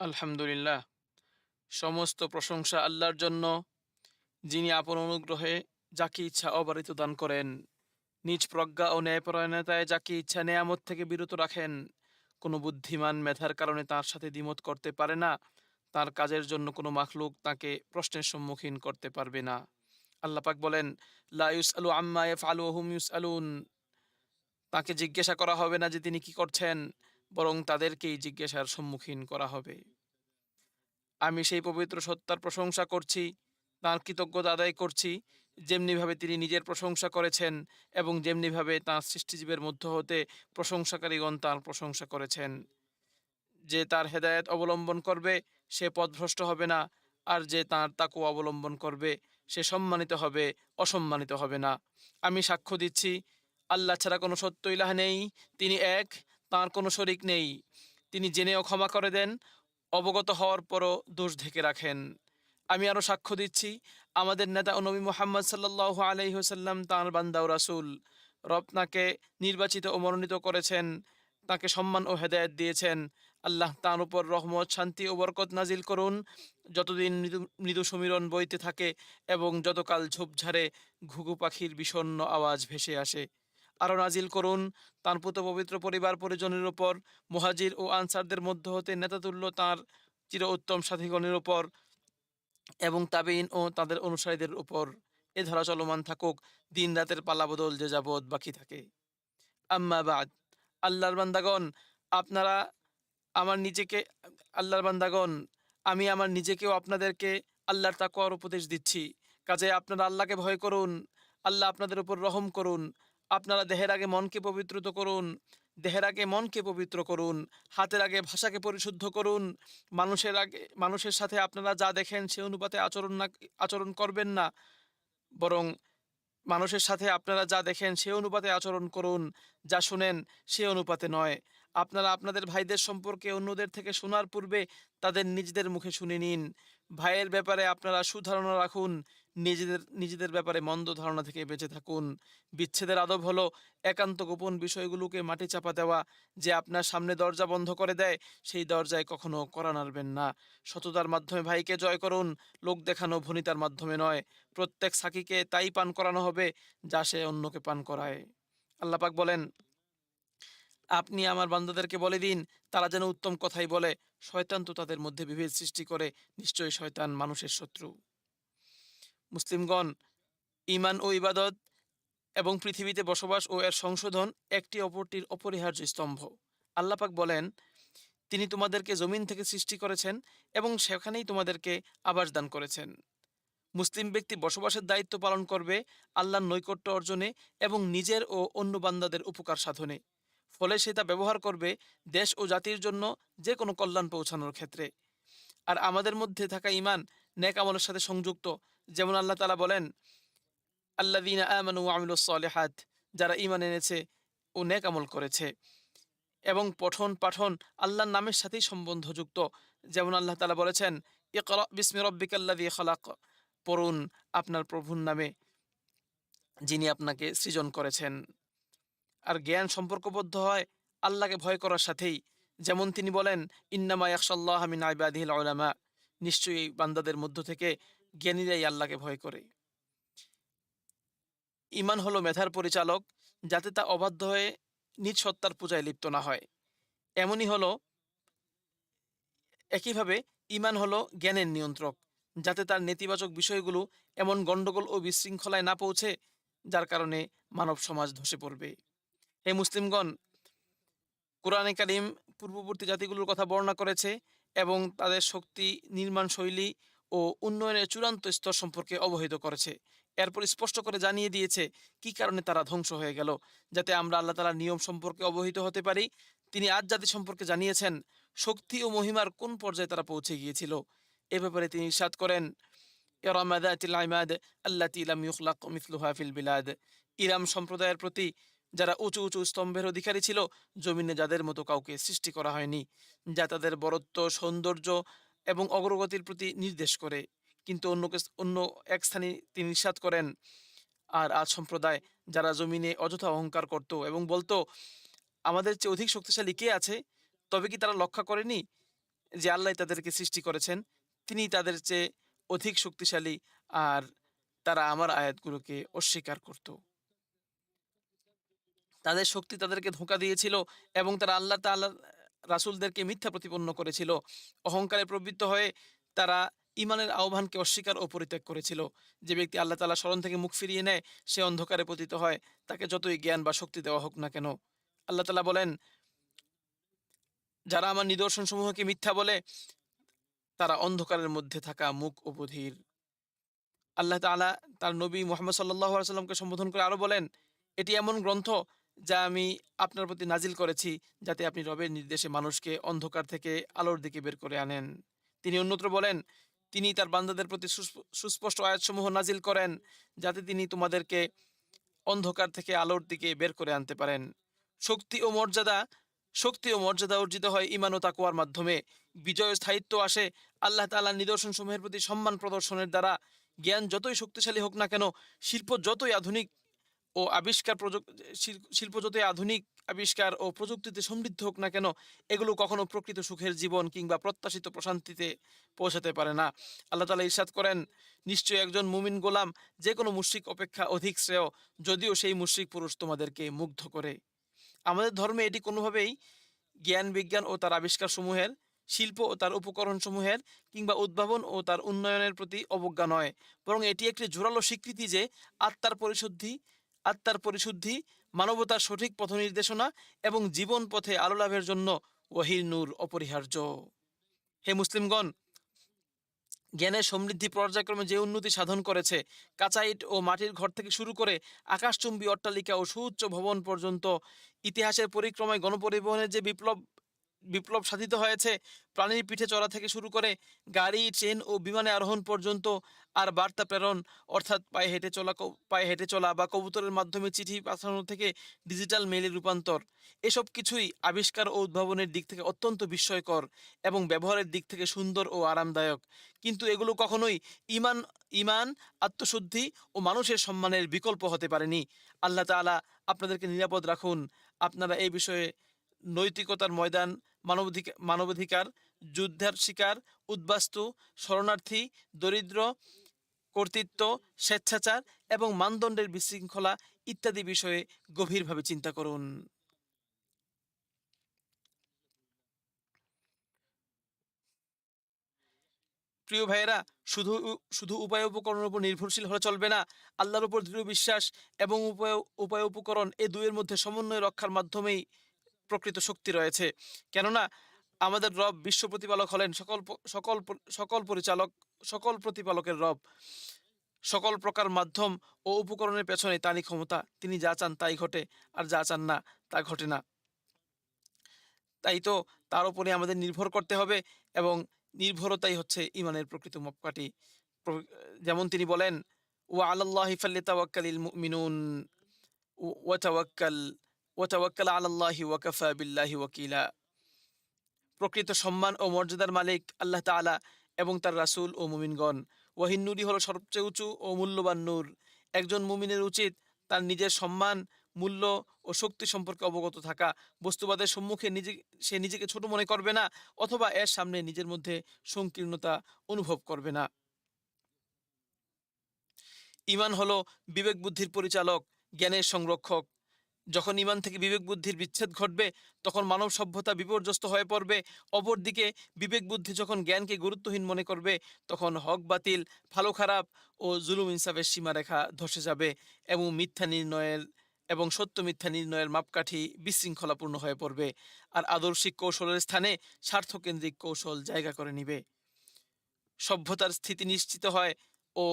আলহামদুলিল্লাহ। সমস্ত প্রশংসা আল্লাহর জন্য, যিনি আপন অনুগ্রহে যাকে ইচ্ছা অবারিত দান করেন, নিজ প্রজ্ঞা ও ন্যায়পরায়ণতায় যাকে ইচ্ছা নেয়ামত থেকে বিরত রাখেন, কোনো বুদ্ধিমান মেধার কারণে তার সাথে দ্বিমত করতে পারে না, তার কাজের জন্য কোনো মাখলুক তাকে প্রশ্নের সম্মুখীন করতে পারবে না। আল্লাহ পাক বলেন, লা ইউস আলু আম্মা এফ আলু হুম ইউস আলুন তাকে জিজ্ঞাসা করা হবে না যে তিনি কি করছেন। বরং তাদেরকেই জিজ্ঞাসার সম্মুখীন করা হবে। আমি সেই পবিত্র সত্তার প্রশংসা করছি, তাঁর কৃতজ্ঞতা আদায় করছি, যেমনিভাবে তিনি নিজের প্রশংসা করেছেন এবং যেমনিভাবে তাঁর সৃষ্টিজীবের মধ্য হতে প্রশংসাকারীগণ তাঁর প্রশংসা করেছেন। যে তার হেদায়েত অবলম্বন করবে, সে পথভ্রষ্ট হবে না, আর যে তাঁর তাকু অবলম্বন করবে, সে সম্মানিত হবে, অসম্মানিত হবে না। আমি সাক্ষ্য দিচ্ছি, আল্লাহ ছাড়া কোনো সত্য ইলাহ নেই, তিনি এক তাঁর কোনো শরিক নেই। তিনি জেনেও ক্ষমা করে দেন, অবগত হওয়ার পরও দোষ ঢেকে রাখেন। আমি আরও সাক্ষ্য দিচ্ছি, আমাদের নেতা নবী মোহাম্মদ সাল্লাহ আলহিহসাল্লাম তাঁর বান্দা ও রাসুল। রব তাঁকে নির্বাচিত ও মনোনীত করেছেন, তাকে সম্মান ও হেদায়েত দিয়েছেন। আল্লাহ তাঁর উপর রহমত, শান্তি ও বরকত নাজিল করুন। যতদিন মৃদু মৃদু সমীরণ বইতে থাকে এবং যতকাল ঝোপঝাড়ে ঘুঘু পাখির বিষণ্ণ আওয়াজ ভেসে আসে আরও নাজিল করুন। তাঁর পুত পবিত্র পরিবার পরিজনের ওপর মুহাজির ও আনসারদের মধ্য হতে নেতাতুল্য তাঁর চির উত্তম সাথীগণের ওপর এবং তাবেইন ও তাদের অনুসারীদের উপর। এ ধরা চলমান থাকুক, দিন রাতের পালাবদল যে যাবৎ বাকি থাকে। আম্মা বাদ, আল্লাহর বান্দাগণ, আপনারা আমার নিজেকে, আল্লাহর বান্দাগণ, আমি আমার নিজেকেও আপনাদেরকে আল্লাহর তাকওয়ার উপদেশ দিচ্ছি। কাজে আপনারা আল্লাহকে ভয় করুন, আল্লাহ আপনাদের উপর রহম করুন আপনারা দেহের আগে মনকে পবিত্রত করুন, দেহের আগে মনকে পবিত্র করুন, হাতের আগে ভাষাকে পরিশুদ্ধ করুন, মানুষের আগে, মানুষের সাথে আপনারা যা দেখেন সে অনুপাতে আচরণ না, আচরণ করবেন না। বরং মানুষের সাথে আপনারা যা দেখেন সে অনুপাতে আচরণ করুন, যা শুনেন সে অনুপাতে নয়। আপনারা আপনাদের ভাইদের সম্পর্কে অন্যদের থেকে শোনার পূর্বে তাদের নিজেদের মুখে শুনে নিন। ভাইয়ের ব্যাপারে আপনারা সুধারণা রাখুন নিজেদের নিজেদের ব্যাপারে মন্দ ধারণা থেকে বেঁচে থাকুন। বিচ্ছেদের আদব হলো একান্ত গোপন বিষয়গুলোকে মাটি চাপা দেওয়া, যে আপনার সামনে দরজা বন্ধ করে দেয়, সেই দরজায় কখনো করা নাড়বেন না। সততার মাধ্যমে ভাইকে জয় করুন, লোক দেখানো ভনিতার মাধ্যমে নয়। প্রত্যেক সাকিকে তাই পান করানো হবে, যা সে অন্যকে পান করায়। আল্লাপাক বলেন, আপনি আমার বান্দাদেরকে বলে দিন, তারা যেন উত্তম কথাই বলে। শয়তান তো তাদের মধ্যে বিভেদ সৃষ্টি করে, নিশ্চয়ই শয়তান মানুষের শত্রু। মুসলিমগণ ইমান ও ইবাদত এবং পৃথিবীতে বসবাস ও এর সংশোধন একটি অপরটির অপরিহার্য স্তম্ভ। আল্লাপাক বলেন, তিনি তোমাদেরকে জমিন থেকে সৃষ্টি করেছেন এবং সেখানেই তোমাদেরকে আবাস দান করেছেন। মুসলিম ব্যক্তি বসবাসের দায়িত্ব পালন করবে আল্লাহর নৈকট্য অর্জনে এবং নিজের ও অন্য বান্দাদের উপকার সাধনে। ফলে সে তা ব্যবহার করবে দেশ ও জাতির জন্য যে কোনো কল্যাণ পৌঁছানোর ক্ষেত্রে। আর আমাদের মধ্যে থাকা ইমান নেক আমলের সাথে সংযুক্ত যেমন আল্লাহ তালা বলেন আল্লাদিন আমানু আমিলুসলেহাত যারা ইমান এনেছে ও নেক আমল করেছে। এবং পঠন পাঠন আল্লাহর নামের সাথেই সম্বন্ধযুক্ত। যেমন আল্লাহ তালা বলেছেন, ইকর বিসমি রব্বিকাল্লাদি খালাক পড়ুন আপনার প্রভুর নামে, যিনি আপনাকে সৃজন করেছেন। আর জ্ঞান সম্পর্কবদ্ধ হয় আল্লাহকে ভয় করার সাথেই। যেমন তিনি বলেন, ইন্নামা ইয়াকসাল্লাহ আমিন আইবাদিল আলামা নিশ্চয়ই বান্দাদের মধ্য থেকে জ্ঞানীরাই আল্লাহকে ভয় করে। ইমান হলো মেধার পরিচালক, যাতে তা অবাধ্য হয়ে নিজ সত্তার পূজায় লিপ্ত না হয়। এমনই হলো, একইভাবে ইমান হলো জ্ঞানের নিয়ন্ত্রক, যাতে তার নেতিবাচক বিষয়গুলো এমন গণ্ডগোল ও বিশৃঙ্খলায় না পৌঁছে, যার কারণে মানব সমাজ ধসে পড়বে। হে মুসলিমগণ, কোরআনে কারিম পূর্ববর্তী জাতিগুলোর কথা বর্ণনা করেছে এবং তাদের শক্তি নির্মাণ শৈলী ও উন্নয়নের চূড়ান্ত স্তর সম্পর্কে অবহিত করেছে। এরপর স্পষ্ট করে জানিয়ে দিয়েছে, কি কারণে তারা ধ্বংস হয়ে গেল, যাতে আমরা আল্লাহ তালার নিয়ম সম্পর্কে অবহিত হতে পারি। তিনি আজ জাতি সম্পর্কে জানিয়েছেন, শক্তি ও মহিমার কোন পর্যায়ে তারা পৌঁছে গিয়েছিল? এ ব্যাপারে তিনি ইরশাদ করেন বিলাদ। ইরাম সম্প্রদায়ের প্রতি যারা উঁচু উঁচু স্তম্ভের অধিকারী ছিল, জমিনে যাদের মতো কাউকে সৃষ্টি করা হয়নি, যা তাদের বরত্ব, সৌন্দর্য এবং অগ্রগতির প্রতি নির্দেশ করে। কিন্তু অন্য অন্য এক স্থানে তিনি নিষাদ করেন। আর আজ সম্প্রদায় যারা জমিনে অযথা অহংকার করত এবং বলতো, আমাদের চেয়ে অধিক শক্তিশালী কে আছে? তবে কি তারা লক্ষ্য করেনি যে আল্লাহ তাদেরকে সৃষ্টি করেছেন? তিনি তাদের চেয়ে অধিক শক্তিশালী আর তারা আমার আয়াতগুলোকে অস্বীকার করত। তাদের শক্তি তাদেরকে ধোঁকা দিয়েছিল এবং তারা আল্লাহ তাল্লাহ রাসুলদেরকে মিথ্যা প্রতিপন্ন করেছিল। অহংকারে প্রবৃত্ত হয়ে তারা ইমানের আহ্বানকে অস্বীকার ও পরিত্যাগ করেছিল। যে ব্যক্তি আল্লাহ তালা স্মরণ থেকে মুখ ফিরিয়ে নেয়, সে অন্ধকারে পতিত হয়। তাকে যতই জ্ঞান বা শক্তি দেওয়া হোক না কেন। আল্লাহ তালা বলেন, যারা আমার নিদর্শন সমূহকে মিথ্যা বলে, তারা অন্ধকারের মধ্যে থাকা মুখ ও বধির। আল্লাহ তালা তার নবী মোহাম্মদ সাল্লাহ সাল্লামকে সম্বোধন করে আরও বলেন, এটি এমন গ্রন্থ যা আমি আপনার প্রতি নাজিল করেছি, যাতে আপনি রবের নির্দেশে মানুষকে অন্ধকার থেকে আলোর দিকে বের করে আনেন। তিনি অন্যত্র বলেন, তিনি তার বান্দাদের প্রতি সুস্পষ্ট আয়াতসমূহ নাজিল করেন, যাতে তিনি তোমাদেরকে অন্ধকার থেকে আলোর দিকে বের করে আনতে পারেন। শক্তি ও মর্যাদা, শক্তি ও মর্যাদা অর্জিত হয় ইমান ও তাকুয়ার মাধ্যমে। বিজয় স্থায়িত্ব আসে আল্লাহ তাআলার নিদর্শন সমূহের প্রতি সম্মান প্রদর্শনের দ্বারা। জ্ঞান যতই শক্তিশালী হোক না কেন, শিল্প যতই আধুনিক ও আবিষ্কার প্রযুক্তি শিল্প যতই আধুনিক আবিষ্কার ও প্রযুক্তিতে সমৃদ্ধ হোক না কেন, এগুলো কখনো প্রকৃত সুখের জীবন কিংবা প্রত্যাশিত প্রশান্তিতে পৌঁছাতে পারে না। আল্লাহ তালা ইরশাদ করেন, নিশ্চয়ই একজন মুমিন গোলাম যে কোনো মুশ্রিক অপেক্ষা অধিক শ্রেয়, যদিও সেই মুশ্রিক পুরুষ তোমাদেরকে মুগ্ধ করে। আমাদের ধর্মে এটি কোনোভাবেই জ্ঞান, বিজ্ঞান ও তার আবিষ্কার সমূহের, শিল্প ও তার উপকরণ সমূহের কিংবা উদ্ভাবন ও তার উন্নয়নের প্রতি অবজ্ঞা নয়। বরং এটি একটি জোরালো স্বীকৃতি যে আত্মার পরিশুদ্ধি আত্মার পরিশুদ্ধি, মানবতার সঠিক পথ নির্দেশনা এবং জীবন পথে আলো লাভের জন্য ওহির নূর অপরিহার্য। হে মুসলিমগণ, জ্ঞানের সমৃদ্ধি পর্যায়ক্রমে যে উন্নতি সাধন করেছে, কাঁচা ইট ও মাটির ঘর থেকে শুরু করে আকাশচুম্বী অট্টালিকা ও সুউচ্চ ভবন পর্যন্ত ইতিহাসের পরিক্রমায় গণপরিবহনের যে বিপ্লব বিপ্লব সাধিত হয়েছে। প্রাণীর পিঠে চড়া থেকে শুরু করে গাড়ি, ট্রেন ও বিমানে আরোহণ পর্যন্ত আর বার্তা প্রেরণ, অর্থাৎ পায়ে হেঁটে চলা পায়ে হেঁটে চলা বা কবুতরের মাধ্যমে চিঠি পাঠানো থেকে ডিজিটাল মেলে রূপান্তর। এসব কিছুই আবিষ্কার ও উদ্ভাবনের দিক থেকে অত্যন্ত বিস্ময়কর এবং ব্যবহারের দিক থেকে সুন্দর ও আরামদায়ক। কিন্তু এগুলো কখনোই ইমান ইমান, আত্মশুদ্ধি ও মানুষের সম্মানের বিকল্প হতে পারেনি। আল্লাহ তাআলা আপনাদেরকে নিরাপদ রাখুন। আপনারা এই বিষয়ে নৈতিকতার ময়দান মানবাধিকার মানবাধিকার, যুদ্ধের শিকার, উদ্বাস্তু, শরণার্থী, দরিদ্র, কর্তৃত্ব, স্বেচ্ছাচার এবং মানদণ্ডের বিশৃঙ্খলা ইত্যাদি বিষয়ে গভীরভাবে চিন্তা করুন। প্রিয় ভাইয়েরা, শুধু শুধু উপায় উপকরণের উপর নির্ভরশীল হলে চলবে না। আল্লাহর উপর দৃঢ় বিশ্বাস এবং উপায় উপায় উপকরণ এ দুয়ের মধ্যে সমন্বয় রক্ষার মাধ্যমেই প্রকৃত শক্তি রয়েছে। কেননা, আমাদের রব বিশ্ব প্রতিপালক হলেন সকল সকল সকল পরিচালক, সকল প্রতিপালকের রব। সকল প্রকার মাধ্যম ও উপকরণের পেছনে তারই ক্ষমতা। তিনি যা চান তাই ঘটে, আর যা চান না তা ঘটে না। তাই তো তার উপরে আমাদের নির্ভর করতে হবে এবং নির্ভরতাই হচ্ছে ইমানের প্রকৃত মাপকাঠি। যেমন তিনি বলেন ও আল্লাহ ফাল্লিতাওয়াক্কালিল মুমিনুন ওয়াতাওয়াক্কাল ওয়াতাওয়াক্কাল আলাল্লাহি ওয়াকাফা বিল্লাহি ওয়াকিলা। প্রকৃত সম্মান ও মর্যাদার মালিক আল্লাহ তাআলা এবং তার রাসূল ও মুমিনগণ। ওয়াহিন নূরই হলো সবচেয়ে উঁচু ও মূল্যবান নূর। একজন মুমিনের উচিত তার নিজের সম্মান, মূল্য ও শক্তি সম্পর্কে অবগত থাকা। বস্তুবাদের সম্মুখে নিজে, সে নিজেকে ছোট মনে করবে না অথবা এর সামনে নিজের মধ্যে সংকীর্ণতা অনুভব করবে না। ইমান হলো বিবেক বুদ্ধির পরিচালক, জ্ঞানের সংরক্ষক। যখন ইমান থেকে বিবেক বুদ্ধির বিচ্ছেদ ঘটবে, তখন মানব সভ্যতা বিপর্যস্ত হয়ে পড়বে। অপরদিকে বিবেক বুদ্ধি যখন জ্ঞানকে গুরুত্বহীন মনে করবে, তখন হক, বাতিল, ভালো, খারাপ ও জুলুম, ইনসাফের সীমারেখা ধসে যাবে এবং মিথ্যা নির্ণয়ের এবং সত্য মিথ্যা নির্ণয়ের মাপকাঠি বিশৃঙ্খলাপূর্ণ হয়ে পড়বে আর আদর্শিক কৌশলের স্থানে স্বার্থকেন্দ্রিক কৌশল জায়গা করে নিবে। সভ্যতার স্থিতি নিশ্চিত হয় ও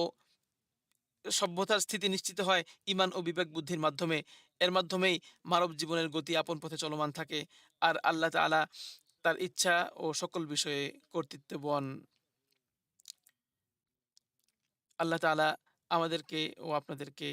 সভ্যতার স্থিতি নিশ্চিত হয় ইমান ও বিবেক বুদ্ধির মাধ্যমে এর মাধ্যমেই মানব জীবনের গতি আপন পথে চলমান থাকে। আর আল্লাহ তাআলা তার ইচ্ছা ও সকল বিষয়ে কর্তৃত্ব বন আল্লাহ তাআলা আমাদেরকে ও আপনাদেরকে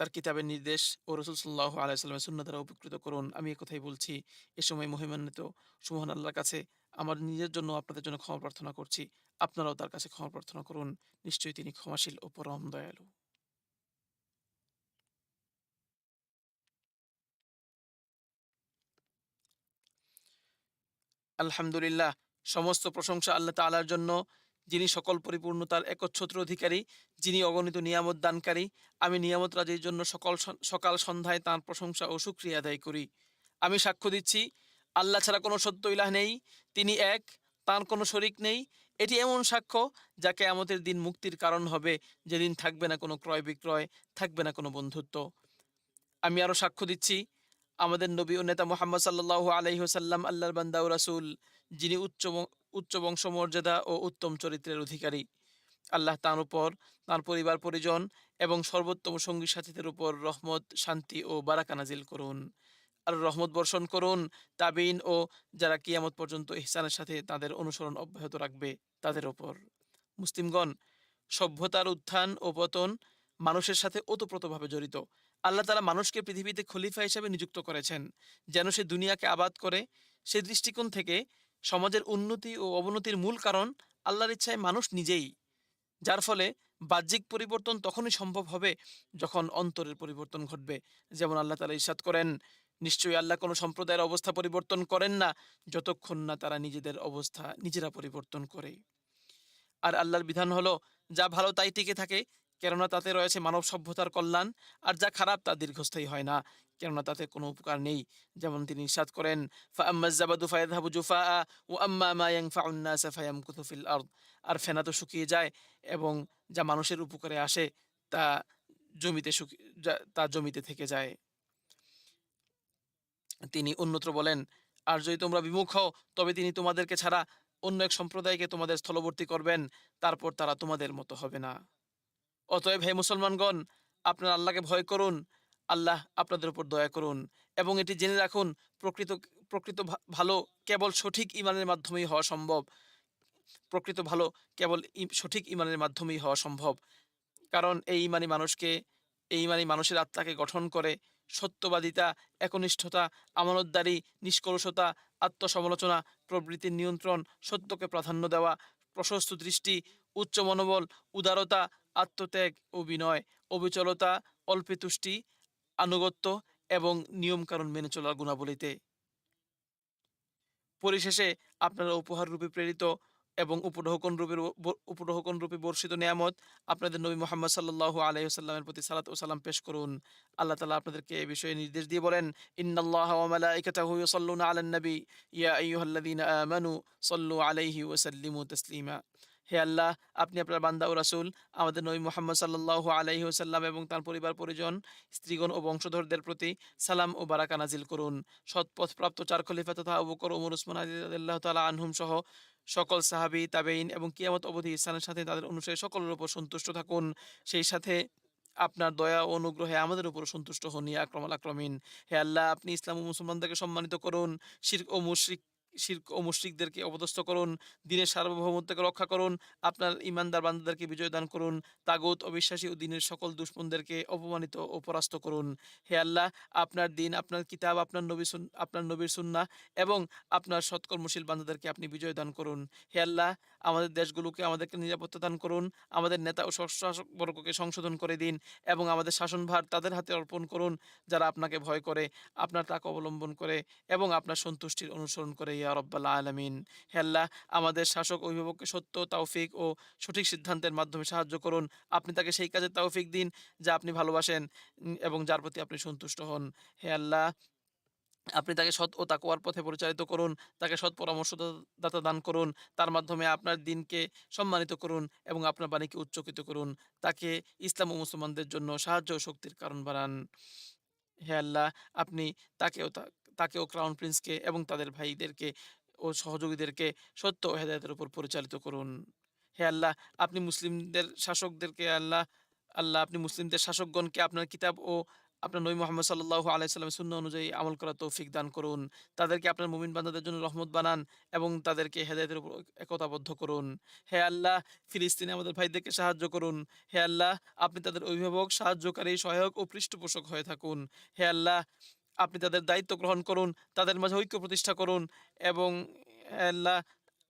তার কিতাবের নির্দেশ ও রসুল সাল্লাহ আলাইসাল্লামের শূন্য দ্বারা উপকৃত করুন। আমি কথাই বলছি, এ সময় মহিমান্বিত, সুমহান আল্লাহর কাছে আমার নিজের জন্য আপনাদের জন্য ক্ষমা প্রার্থনা করছি। আপনারাও তার কাছে ক্ষমা প্রার্থনা করুন। নিশ্চয়ই তিনি ক্ষমাশীল ও পরম দয়ালু। আলহামদুলিল্লাহ, সমস্ত প্রশংসা আল্লাহ তাআলার জন্য। যিনি সকল পরিপূর্ণতার একচ্ছত্র অধিকারী, যিনি অগণিত নিয়ামত দানকারী, আমি নিয়ামত রাজির জন্য সকল সকাল সন্ধ্যায় তাঁর প্রশংসা ও সুক্রিয়া আদায় করি। আমি সাক্ষ্য দিচ্ছি, আল্লাহ ছাড়া কোনো সত্য ইলাহ নেই, তিনি এক, তার কোনো শরিক নেই। এটি এমন সাক্ষ্য যাকে আমাদের দিন মুক্তির কারণ হবে, যেদিন থাকবে না কোনো ক্রয় বিক্রয় থাকবে না কোনো বন্ধুত্ব। আমি আরও সাক্ষ্য দিচ্ছি আমাদের নবী ও নেতা মোহাম্মদ সাল্লাহ আলহি হোসাল্লাম আল্লাহর বান্দা ও রাসুল, যিনি উচ্চ উচ্চ বংশমর্যাদা ও উত্তম চরিত্রের অধিকারী। আল্লাহ তাঁর উপর, তাঁর পরিবার, পরিজন এবং সর্বোত্তম সঙ্গী সাথীদের উপর রহমত, শান্তি ও বারাকা নাজিল করুন। আর রহমত বর্ষণ করুন, তাবিন ও যারা কিয়ামত পর্যন্ত ইহসানের সাথে তাদের অনুসরণ অব্যাহত রাখবে, তাদের ওপর মুসলিমগণ, সভ্যতার উত্থান ও পতন মানুষের সাথে ওতপ্রোতভাবে জড়িত। আল্লাহ তালা মানুষকে পৃথিবীতে খলিফা হিসেবে নিযুক্ত করেছেন, যেন সে দুনিয়াকে আবাদ করে। সে দৃষ্টিকোণ থেকে সমাজের উন্নতি ও অবনতির মূল কারণ আল্লাহর ইচ্ছায় মানুষ নিজেই, যার ফলে বাহ্যিক পরিবর্তন তখনই সম্ভব হবে যখন অন্তরের পরিবর্তন ঘটবে। যেমন আল্লাহ তালা ইরশাদ করেন, নিশ্চয়ই আল্লাহ কোনো সম্প্রদায়ের অবস্থা পরিবর্তন করেন না, যতক্ষণ না তারা নিজেদের অবস্থা নিজেরা পরিবর্তন করে। আর আল্লাহর বিধান হলো, যা ভালো তাই টিকে থাকে কেননা তাতে রয়েছে মানব সভ্যতার কল্যাণ, আর যা খারাপ তা দীর্ঘস্থায়ী হয় না। কেননা তাতে কোনো উপকার নেই। যেমন তিনি ইরশাদ করেন আরদ। আর ফেনা তো শুকিয়ে যায়, এবং যা মানুষের উপকারে আসে, তা জমিতে তা জমিতে থেকে যায়। তিনি অন্যত্র বলেন, আর যদি তোমরা বিমুখ হও, তবে তিনি তোমাদেরকে ছাড়া অন্য এক সম্প্রদায়কে তোমাদের স্থলবর্তী করবেন। তারপর তারা তোমাদের মতো হবে না। অতএব হে মুসলমানগণ, আপনার আল্লাহকে ভয় করুন, আল্লাহ আপনাদের উপর দয়া করুন এবং এটি জেনে রাখুন, প্রকৃত প্রকৃত ভালো কেবল সঠিক ইমানের মাধ্যমেই হওয়া সম্ভব। প্রকৃত ভালো কেবল সঠিক ইমানের মাধ্যমেই হওয়া সম্ভব। কারণ এই ইমানি মানুষকে, এই ইমানই মানুষের আত্মাকে গঠন করে সত্যবাদিতা, একনিষ্ঠতা, আমানতদারি, নিষ্কলুষতা, আত্মসমালোচনা, প্রবৃত্তির নিয়ন্ত্রণ, সত্যকে প্রাধান্য দেওয়া, প্রশস্ত দৃষ্টি, উচ্চ মনোবল, উদারতা আত্মত্যাগ ও বিনয় অবিচলতা অল্পে তুষ্টি আনুগত্য এবং নিয়মকানুন মেনে চলার গুণাবলীতে। পরিশেষে আপনারা উপহার রূপে প্রেরিত এবং উপঢৌকন রূপে উপঢৌকন রূপে বর্ষিত নিয়ামত আপনাদের নবী মোহাম্মদ সাল্লাল্লাহু আলাইহি সাল্লামের প্রতি সালাত ও সালাম পেশ করুন। আল্লাহ তাআলা আপনাদেরকে এই বিষয়ে নির্দেশ দিয়ে বলেন, ইন্নাল্লাহা ওয়া মালাইকাতাহু ইউসাল্লুনা আলান নবী ইয়া আইয়ুহাল্লাযীনা আমানু সাল্লু আলাইহি ওয়া সাল্লিমু তাসলিমা। হে আল্লাহ, আপনি আপনার বান্দা ও রাসূল, আমাদের নবী মোহাম্মদ সাল্লাহ আলাইহি ওয়াসাল্লাম এবং তার পরিবার পরিজন, স্ত্রীগণ ও বংশধরদের প্রতি সালাম ও বারাকা নাজিল করুন। সৎপথপ্রাপ্ত চার খলিফা তথা আবু বকর ওমর উসমান আল্লাহ তাআলা আনহুম সহ সকল সাহাবী তাবেইন এবং কিয়ামত অবধি ইসলামের সাথে তাদের অনুসারী সকলের উপর সন্তুষ্ট থাকুন। সেই সাথে আপনার দয়া ও অনুগ্রহে আমাদের উপর সন্তুষ্ট হন, ইয়া আক্রমাল আক্রমিন। হে আল্লাহ, আপনি ইসলাম ও মুসলমানদেরকে সম্মানিত করুন। শিরক ও মুশরিক শিরক ও মুশরিকদেরকে অপদস্থ করুন, দিনের সার্বভৌমত্বকে রক্ষা করুন, আপনার ইমানদার বান্দাদেরকে বিজয় দান করুন, তাগুত, অবিশ্বাসী ও দিনের সকল দুশ্মনদেরকে অপমানিত ও পরাস্ত করুন। হে আল্লাহ, আপনার দিন, আপনার কিতাব, আপনার নবী আপনার নবীর সুন্নাহ এবং আপনার সৎকর্মশীল বান্দাদেরকে আপনি বিজয় দান করুন। হে আল্লাহ, আমাদের দেশগুলোকে আমাদেরকে নিরাপত্তা দান করুন, আমাদের নেতা ও শাসকবর্গকে সংশোধন করে দিন এবং আমাদের শাসনভার তাদের হাতে অর্পণ করুন, যারা আপনাকে ভয় করে, আপনার তাকে অবলম্বন করে এবং আপনার সন্তুষ্টির অনুসরণ করে। ইয়া রব্বাল আলমিন। হে আমাদের শাসক অভিভাবককে সত্য, তৌফিক ও সঠিক সিদ্ধান্তের মাধ্যমে সাহায্য করুন। আপনি তাকে সেই কাজে তৌফিক দিন যা আপনি ভালোবাসেন এবং যার প্রতি আপনি সন্তুষ্ট হন। হে আল্লাহ, আপনি তাকে সৎ ও তাকুয়ার পথে পরিচালিত করুন, তাকে সৎ পরামর্শদাতা দান করুন, তার মাধ্যমে আপনার দিনকে সম্মানিত করুন এবং আপনার বাণীকে উচ্চকিত করুন। তাকে ইসলাম ও মুসলমানদের জন্য সাহায্য ও শক্তির কারণ বাড়ান হে আল্লাহ, আপনি তাকেও তাকেও ক্রাউন প্রিন্সকে এবং তাদের ভাইদেরকে ও সহযোগীদেরকে সত্য ও হেদায়তের উপর পরিচালিত করুন। হে আল্লাহ, আপনি মুসলিমদের শাসকদেরকে আল্লাহ আল্লাহ আপনি মুসলিমদের শাসকগণকে আপনার কিতাব ও আপনার নবী মোহাম্মদ সাল্লাল্লাহু আলাইহি সাল্লামের শূন্য অনুযায়ী আমল করা তৌফিক দান করুন। তাদেরকে আপনার মুমিন বান্দাদের জন্য রহমত বানান এবং তাদেরকে হেদায়তের উপর একতাবদ্ধ করুন। হে আল্লাহ, ফিলিস্তিনে আমাদের ভাইদেরকে সাহায্য করুন। হে আল্লাহ, আপনি তাদের অভিভাবক, সাহায্যকারী, সহায়ক ও পৃষ্ঠপোষক হয়ে থাকুন। হে আল্লাহ আপনি তাদের দায়িত্ব গ্রহণ করুন, তাদের মাঝে ঐক্য প্রতিষ্ঠা করুন এবং আল্লাহ,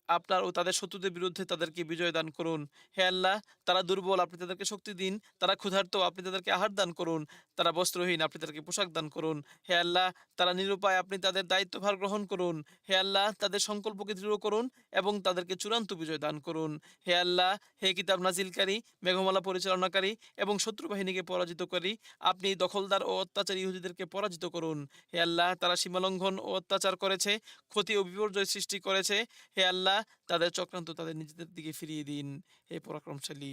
আপনার ও তাদের শত্রুদের বিরুদ্ধে তাদেরকে বিজয় দান করুন। হে আল্লাহ, তারা দুর্বল, আপনি তাদেরকে শক্তি দিন, তারা ক্ষুধার্ত, আপনি তাদেরকে আহার দান করুন। তারা বস্ত্রহীন, আপনি তাদেরকে পোশাক দান করুন। হে আল্লাহ, তারা নিরুপায়, আপনি তাদের দায়িত্বভার গ্রহণ করুন। হে আল্লাহ, তাদের সংকল্পকে দৃঢ় করুন এবং তাদেরকে চূড়ান্ত বিজয় দান করুন। হে আল্লাহ, হে কিতাব নাজিলকারী, মেঘমালা পরিচালনাকারী এবং শত্রু বাহিনীকে পরাজিত করি, আপনি দখলদার ও অত্যাচারী ইহুদিদেরকে পরাজিত করুন। হে আল্লাহ, তারা সীমালঙ্ঘন ও অত্যাচার করেছে, ক্ষতি ও বিপর্যয় সৃষ্টি করেছে। হে আল্লাহ, তাদের চক্রান্ত তাদের নিজেদের দিকে ফিরিয়ে দিন। হে পরাক্রমশালী